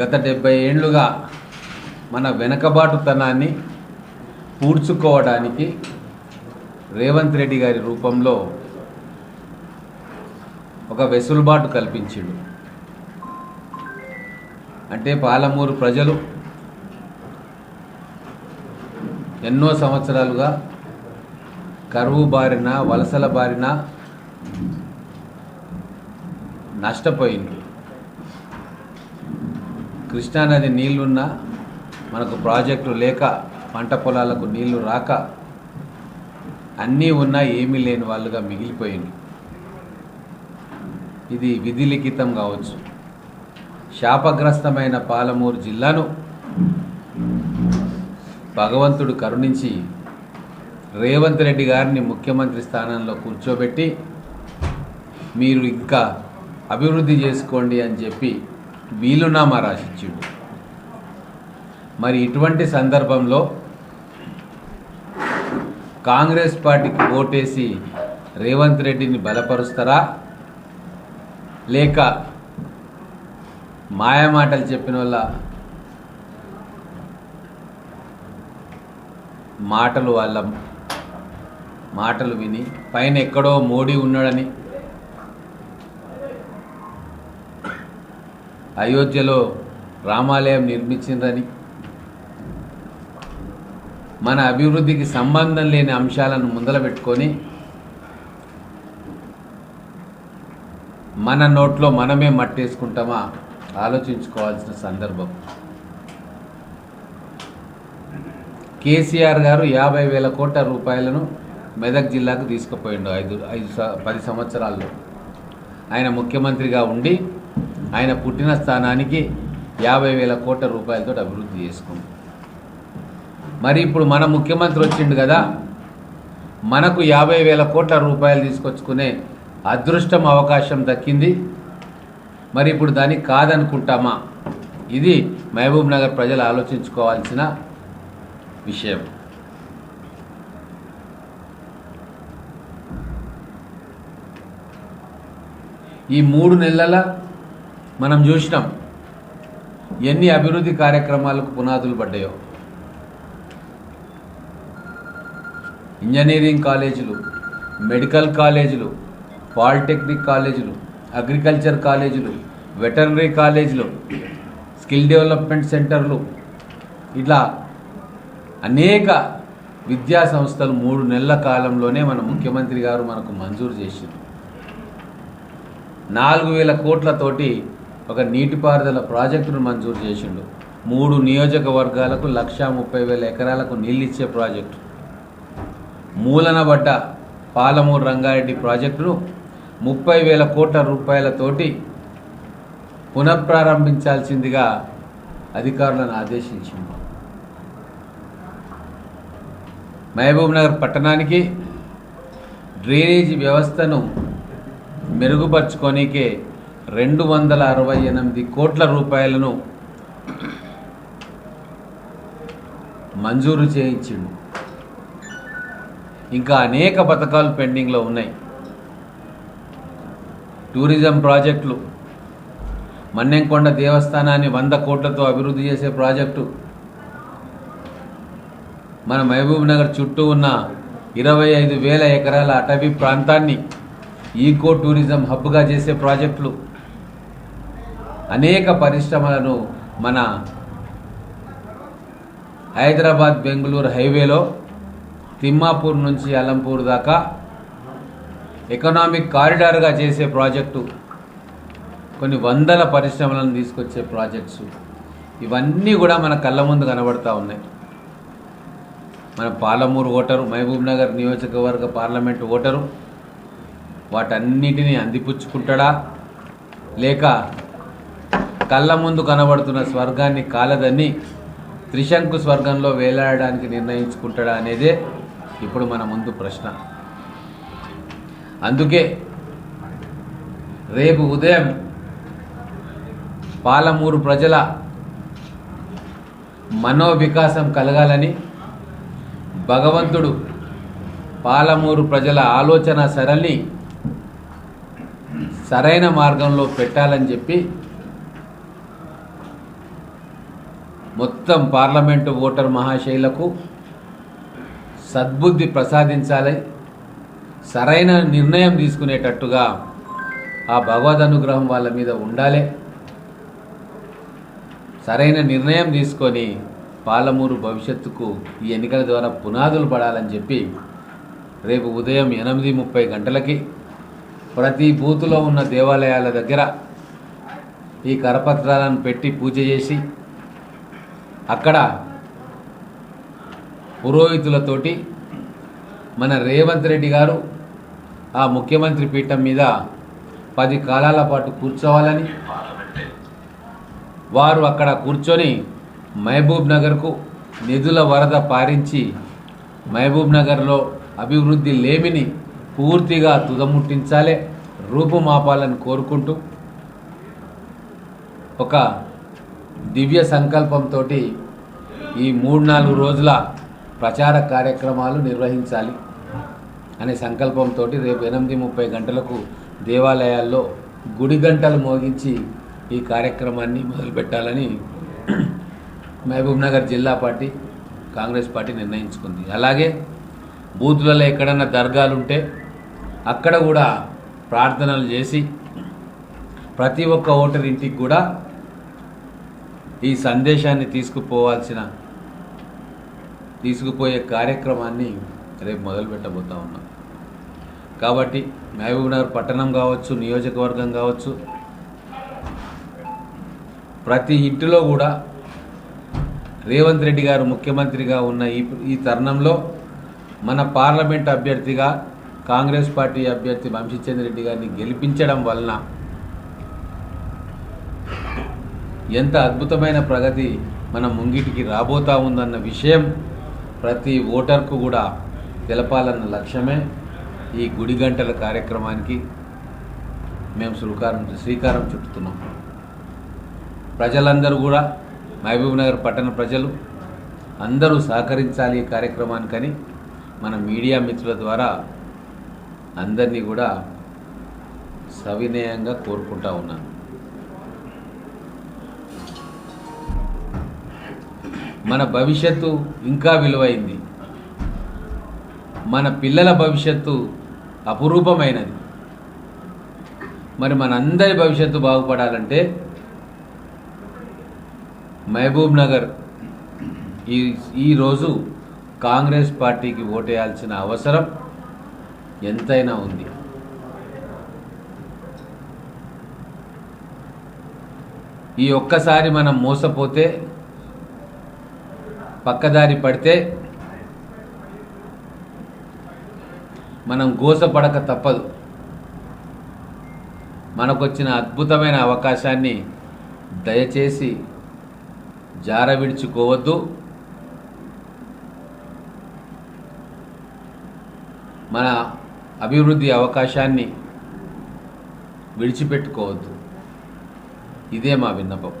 గత డెబ్బై ఏళ్ళుగా మన వెనకబాటుతనాన్ని పూడ్చుకోవడానికి రేవంత్ రెడ్డి గారి రూపంలో ఒక వెసులుబాటు కల్పించిండు. అంటే పాలమూరు ప్రజలు ఎన్నో సంవత్సరాలుగా కరువు బారిన వలసల బారిన నష్టపోయింది కృష్ణానది నీళ్ళున్నా మనకు ప్రాజెక్టు లేక పంట పొలాలకు నీళ్ళు రాక అన్నీ ఉన్నా ఏమీ లేని వాళ్ళుగా మిగిలిపోయింది. ఇది విధిలిఖితం కావచ్చు. శాపగ్రస్తమైన పాలమూరు జిల్లాను భగవంతుడు కరుణించి రేవంత్ రెడ్డి గారిని ముఖ్యమంత్రి స్థానంలో కూర్చోబెట్టి మీరు ఇంకా అభివృద్ధి చేసుకోండి అని చెప్పి వీలునామా రాసిచ్చిండు. మరి ఇటువంటి సందర్భంలో కాంగ్రెస్ పార్టీకి ఓటేసి రేవంత్ రెడ్డిని బలపరుస్తారా? లేక మాయమాటలు చెప్పిన వల్ల మాటలు వాళ్ళ మాటలు విని పైన ఎక్కడో మోడీ ఉన్నాడని అయోధ్యలో రామాలయం నిర్మించిందని. మన అభివృద్ధికి సంబంధం లేని అంశాలను ముందల పెట్టుకొని మన నోట్లో మనమే మట్టేసుకుంటామా ఆలోచించుకోవాల్సిన సందర్భం. కేసీఆర్ గారు యాభై వేల కోట్ల రూపాయలను మెదక్ జిల్లాకు తీసుకుపోయిండు ఐదు ఐదు స- పది సంవత్సరాల్లో. ఆయన ముఖ్యమంత్రిగా ఉండి ఆయన పుట్టిన స్థానానికి యాభై వేల కోట్ల రూపాయలతో అభివృద్ధి చేసుకుంది. మరి ఇప్పుడు మన ముఖ్యమంత్రి వచ్చిండు కదా మనకు యాభై వేల కోట్ల రూపాయలు తీసుకొచ్చుకునే అదృష్టం అవకాశం దక్కింది. మరి ఇప్పుడు దాన్ని కాదనుకుంటామా? ఇది మహబూబ్ నగర్ ప్రజలు ఆలోచించుకోవాల్సిన విషయం. ఈ మూడు నెలల మనం చూసినాం ఎన్ని అభివృద్ధి కార్యక్రమాలకు పునాదులు పడ్డాయో. ఇంజనీరింగ్ కాలేజీలు మెడికల్ కాలేజీలు పాలిటెక్నిక్ కాలేజీలు అగ్రికల్చర్ కాలేజీలు వెటర్నరీ కాలేజీలు స్కిల్ డెవలప్మెంట్ సెంటర్లు ఇట్లా అనేక విద్యా సంస్థలు మూడు నెలల కాలంలోనే మన ముఖ్యమంత్రి గారు మనకు మంజూరు చేసింది నాలుగు వేల కోట్లతోటి ఒక నీటిపారుదల ప్రాజెక్టును మంజూరు చేసిండు. మూడు నియోజకవర్గాలకు లక్షా ముప్పై వేల ఎకరాలకు నీళ్ళిచ్చే ప్రాజెక్టు. మూలనబడ్డ పాలమూరు రంగారెడ్డి ప్రాజెక్టును ముప్పై వేల కోట్ల రూపాయలతోటి పునఃప్రారంభించాల్సిందిగా అధికారులను ఆదేశించింది. మహబూబ్నగర్ పట్టణానికి డ్రైనేజీ వ్యవస్థను మెరుగుపరుచుకోనికే రెండు వందల అరవై ఎనిమిది కోట్ల రూపాయలను మంజూరు చేయించిండు. ఇంకా అనేక పథకాలు పెండింగ్లో ఉన్నాయి. టూరిజం ప్రాజెక్టులు మన్నెంకొండ దేవస్థానాన్ని వంద కోట్లతో అభివృద్ధి చేసే ప్రాజెక్టు మన మహబూబ్ నగర్ చుట్టూ ఉన్న ఇరవై ఐదు వేల ఎకరాల అటవీ ప్రాంతాన్ని ఈకో టూరిజం హబ్గా చేసే ప్రాజెక్టులు అనేక పరిశ్రమలను మన హైదరాబాద్ బెంగళూరు హైవేలో తిమ్మాపూర్ నుంచి అలంపూర్ దాకా ఎకనామిక్ కారిడార్గా చేసే ప్రాజెక్టు కొన్ని వందల పరిశ్రమలను తీసుకొచ్చే ప్రాజెక్ట్స్. ఇవన్నీ కూడా మన కళ్ళ ముందు కనబడతా ఉన్నాయి. మన పాలమూరు ఓటరు మహబూబ్ నగర్ నియోజకవర్గ పార్లమెంటు ఓటరు వాటన్నిటినీ అందిపుచ్చుకుంటాడా? లేక కళ్ళ ముందు కనబడుతున్న స్వర్గాన్ని కాలదని త్రిశంకు స్వర్గంలో వేలాడడానికి నిర్ణయించుకుంటాడా అనేదే ఇప్పుడు మన ముందు ప్రశ్న. అందుకే రేపు ఉదయం పాలమూరు ప్రజల మనోవికాసం కలగాలని భగవంతుడు పాలమూరు ప్రజల ఆలోచన సరళి సరైన మార్గంలో పెట్టాలని చెప్పి మొత్తం పార్లమెంటు ఓటర్ మహాశైలకు సద్బుద్ధి ప్రసాదించాలి. సరైన నిర్ణయం తీసుకునేటట్టుగా ఆ భగవద్ అనుగ్రహం వాళ్ళ మీద ఉండాలి. సరైన నిర్ణయం తీసుకొని పాలమూరు భవిష్యత్తుకు ఈ ఎన్నికల ద్వారా పునాదులు పడాలని చెప్పి రేపు ఉదయం ఎనిమిది ముప్పై గంటలకి ప్రతి బూతులో ఉన్న దేవాలయాల దగ్గర ఈ కరపత్రాలను పెట్టి పూజ చేసి అక్కడ పురోహితులతోటి మన రేవంత్ రెడ్డి గారు ఆ ముఖ్యమంత్రి పీఠం మీద పది కాలాల పాటు కూర్చోవాలని వారు అక్కడ కూర్చొని మహబూబ్ నగర్కు నిధుల వరద పారించి మహబూబ్ నగర్లో అభివృద్ధి లేమిని పూర్తిగా తుదముట్టించాలే రూపుమాపాలని కోరుకుంటూ ఒక దివ్య సంకల్పంతో ఈ మూడు నాలుగు రోజుల ప్రచార కార్యక్రమాలు నిర్వహించాలి అనే సంకల్పంతో రేపు ఎనిమిది ముప్పై గంటలకు దేవాలయాల్లో గుడి గంటలు మోగించి ఈ కార్యక్రమాన్ని మొదలుపెట్టాలని మహబూబ్నగర్ జిల్లా పార్టీ కాంగ్రెస్ పార్టీ నిర్ణయించుకుంది. అలాగే బూత్లలో ఎక్కడన్నా దర్గాలు ఉంటే అక్కడ కూడా ప్రార్థనలు చేసి ప్రతి ఒక్క ఓటర్ ఇంటికి కూడా ఈ సందేశాన్ని తీసుకుపోవాల్సిన తీసుకుపోయే కార్యక్రమాన్ని రేపు మొదలు పెట్టబోతా ఉన్నాం. కాబట్టి మహబూబ్నగర్ పట్టణం కావచ్చు నియోజకవర్గం కావచ్చు ప్రతి ఇంటిలో కూడా రేవంత్ రెడ్డి గారు ముఖ్యమంత్రిగా ఉన్న ఈ ఈ తరుణంలో మన పార్లమెంట్ అభ్యర్థిగా కాంగ్రెస్ పార్టీ అభ్యర్థి వంశీచంద్ర రెడ్డి గారిని గెలిపించడం వలన ఎంత అద్భుతమైన ప్రగతి మన ముంగిటికి రాబోతా ఉందన్న విషయం ప్రతి ఓటర్కు కూడా తెలపాలన్న లక్ష్యమే ఈ గుడి గంటల కార్యక్రమానికి మేము శ్రీకారం శ్రీకారం చుట్టుతున్నాం. ప్రజలందరూ కూడా మహబూబ్ నగర్ పట్టణ ప్రజలు అందరూ సహకరించాలి ఈ కార్యక్రమానికని మన మీడియా మిత్రుల ద్వారా అందరినీ కూడా సవినయంగా కోరుకుంటా ఉన్నాను. మన భవిష్యత్తు ఇంకా విలువైంది. మన పిల్లల భవిష్యత్తు అపురూపమైనది. మరి మనందరి భవిష్యత్తు బాగుపడాలంటే మహబూబ్ నగర్ ఈ ఈరోజు కాంగ్రెస్ పార్టీకి ఓటేయాల్సిన అవసరం ఎంతైనా ఉంది. ఈ ఒక్కసారి మనం మోసపోతే పక్కదారి పడితే మనం గోసపడక తప్పదు. మనకొచ్చిన అద్భుతమైన అవకాశాన్ని దయచేసి జార విడుచుకోవద్దు మన అభివృద్ధి అవకాశాన్ని విడిచిపెట్టుకోవద్దు. ఇదే మా విన్నపం.